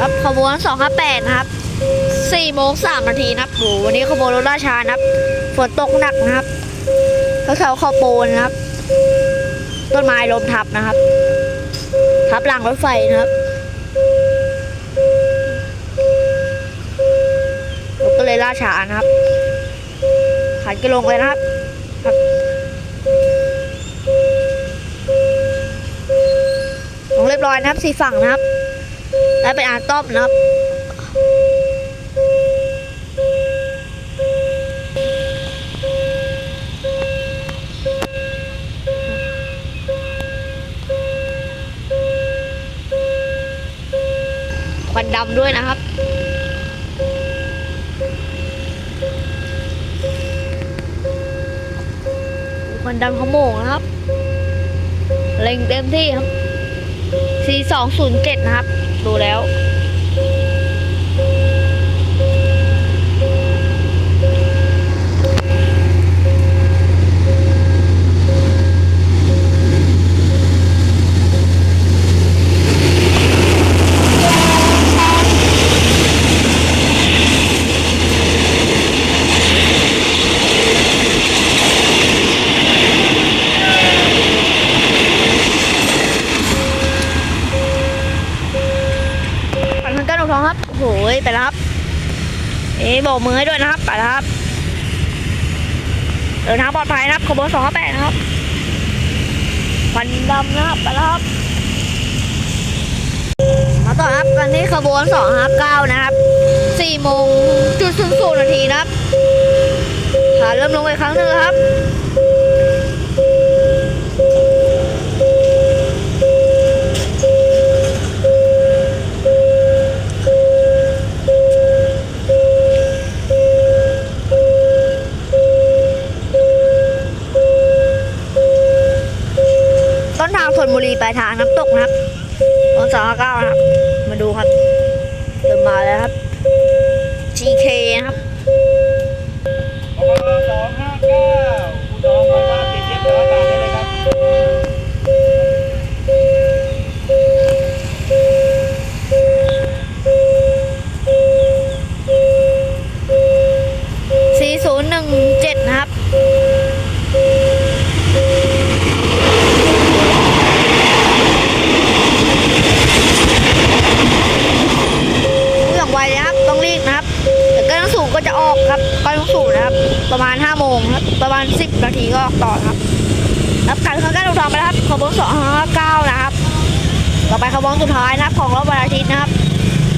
ครับขบวน258นะครับ4โมง3นาทีนะครับโหวันนี้ขบวนรถราชานะครับ ฝนตกหนักนะครับแถวๆคอโปนนะครับ ต้นไม้ล้มทับนะครับ ทับรางรถไฟนะครับรถก็เลยล่าช้านะครับขันกระลงเลยนะครับครับลงเรียบร้อยนะครับสี่ฝั่งนะครับ แล้วเป็นอาร์ต้อมนะครับควันดำด้วยนะครับควันดำขโมงนะครับ เล็งเต็มที่ครับ4207 นะครับ ดูแล้ว โอ้โหไปแล้วครับ เอ๊ะโบกมือให้ด้วยนะครับ ไปแล้วครับเดินทางปลอดภัยนะครับขบวนสองแปดนะครับควันดำนะครับไปแล้วครับ มาต่อครับกันที่ขบวนสองห้าเก้านะครับสี่โมงจุดศูนย์ศูนย์นาทีนะครับขาเริ่มลงไปครั้งหนึ่งครับ ปลายทางน้ำตกนะครับองศาเก้านะครับ มาดูครับเริ่มมาแล้วครับ ประมาณ5โมงครับประมาณ 10 นาทีก็ต่อครับรับการข้างการทองไปแล้วครับขบวนสองเก้านะครับ ต่อไปขบวนสุดท้ายนะครับ ของรอบวันอาทิตย์นะครับ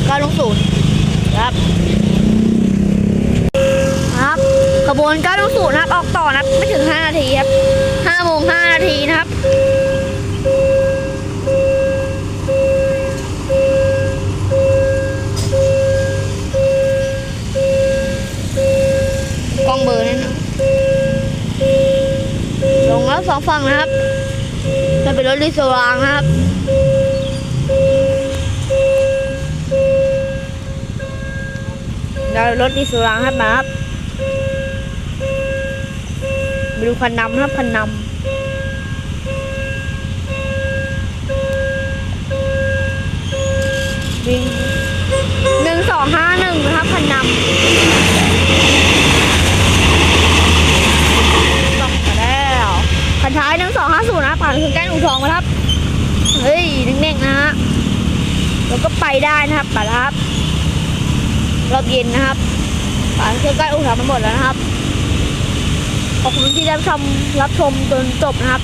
ก็ลงศูนย์ครับครับขบวน9ลงศูนย์นะครับ ออกต่อนับไม่ถึง 5 นาทีครับ5โมง5นาทีนะครับ สองฝั่งนะครับจะเป็นรถลิสวางนะครับเรารถดีสุรางครับมาครับมาดูคันนำครับคันนำวิ่งหนึ่งสองห้าหนึ่งนะครับคันนำต้องมาแล้ว คันท้ายหนึ่งสองห้าศูนย์นะครับผ่านคือแก้งอูทองมาครับ เฮ้ยนิ่งๆนะฮะแล้วก็ไปได้นะครับป่าครับรอบเย็นนะครับป่านเครื่องใกล้อุทามาหมดแล้วนะครับ ขอบคุณที่ได้รับชมรับชมจนจบนะครับ